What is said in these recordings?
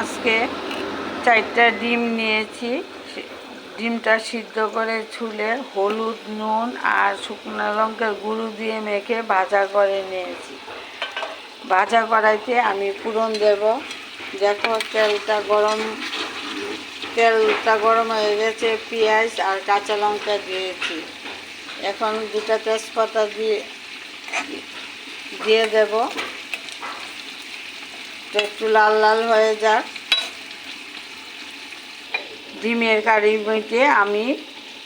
আজকে চারটা ডিম নিয়েছি। ডিমটা সিদ্ধ করে ছুলে হলুদ, নুন আর শুকনো লঙ্কার গুঁড়ো দিয়ে মেখে ভাজা করে নিয়েছি। ভাজা কড়াইতে আমি পুরন দেব। দেখো তেলটা গরম তেলটা গরম হয়ে গেছে, পেঁয়াজ আর কাঁচা লঙ্কা দিয়েছি। এখন দুটা তেজপাতা দিয়ে দিয়ে দেব। তো একটু লাল লাল হয়ে যাক। ডিমের কারি বইতে আমি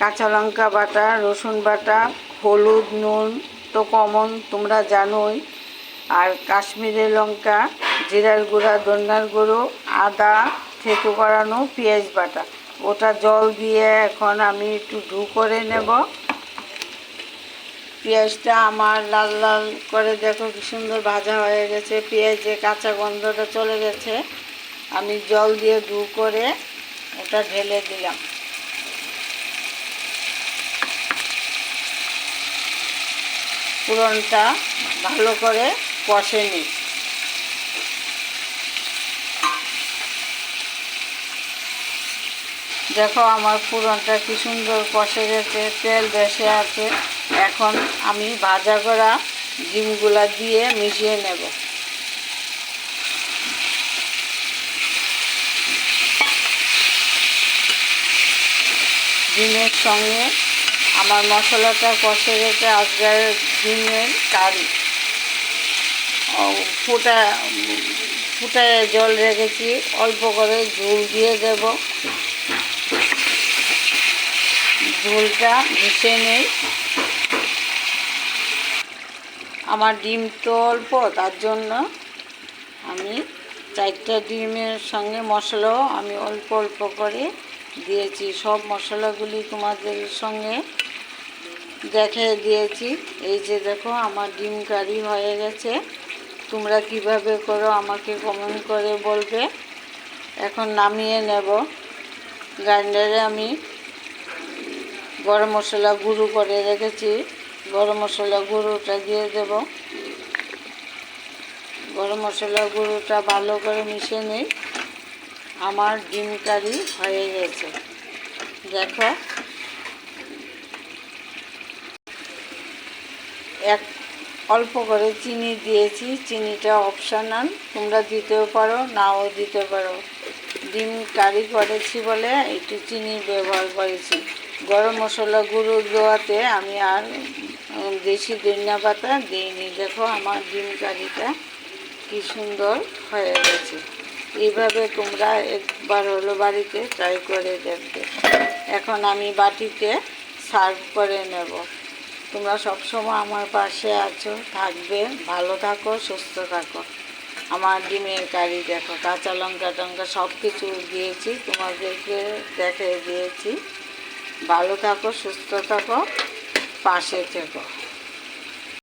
কাঁচা লঙ্কা বাটা, রসুন বাটা, হলুদ, নুন তো কমন, তোমরা জানোই। আর কাশ্মীরের লঙ্কা, জিরার গুঁড়া দন্যার গুঁড়ো, আদা, থেতো করানো পেঁয়াজ বাটা। ওটা জল দিয়ে এখন আমি একটু ধু করে নেব। পেঁয়াজটা আমার লাল লাল করে দেখো কি সুন্দর ভাজা হয়ে গেছে। পেঁয়াজে কাঁচা গন্ধটা চলে গেছে, আমি জল দিয়ে ধু করে ওটা ঢেলে দিলাম। পুরনটা ভালো করে কষে নিই। দেখো আমার পুরনটা কি সুন্দর কষে গেছে, তেল বেশি আছে। এখন আমি ভাজা করা ডিমগুলা দিয়ে মিশিয়ে নেব। ডিমের সঙ্গে আমার মশলাটা কষে গেছে আজকের ডিমের কারি। ফুটা, ফুটায় জল রেখেছি, অল্প করে ঝুল দিয়ে দেব। ঝোলটা মিশে নেই। আমার ডিম তো অল্প, তার জন্য আমি চারটা ডিমের সঙ্গে মশলাও আমি অল্প অল্প করে দিয়েছি। সব মশলাগুলি তোমাদের সঙ্গে দেখে দিয়েছি। এই যে দেখো, আমার ডিম কারি হয়ে গেছে। তোমরা কীভাবে করো আমাকে কমেন্ট করে বলবে। এখন নামিয়ে নেব। গ্রাইন্ডারে আমি গরম মশলা গুঁড়ো করে রেখেছি। গরম মশলা গুঁড়োটা দিয়ে দেব। গরম মশলা গুঁড়োটা ভালো করে মিশিয়ে নিই। আমার ডিম কারি হয়ে গেছে। দেখো। এক, অল্প করে চিনি দিয়েছি। চিনিটা অপশনাল তোমরা দিতেও পারো, নাও দিতে পারো। ডিম কারি করেছি বলে একটু চিনি ব্যবহার করেছি। গরম মশলা গুঁড়ো দেওয়াতে আমি আর দেশি ধনিয়া পাতা দিইনি। দেখো আমার ডিম কারিটা কি সুন্দর হয়ে গেছে। এইভাবে তোমরা একবার হলো বাড়িতে ট্রাই করে দেখবে। এখন আমি বাটিতে সার্ভ করে নেব। তোমরা সবসময় আমার পাশে আছো, থাকবে, ভালো থাকো, সুস্থ থাকো। আমার ডিমের কারি দেখো, কাঁচা লঙ্কা টঙ্কা সব কিছু দিয়েছি, তোমাদেরকে দেখে দিয়েছি। ভালো থাকো, সুস্থ থাকো। পাশে থেকো।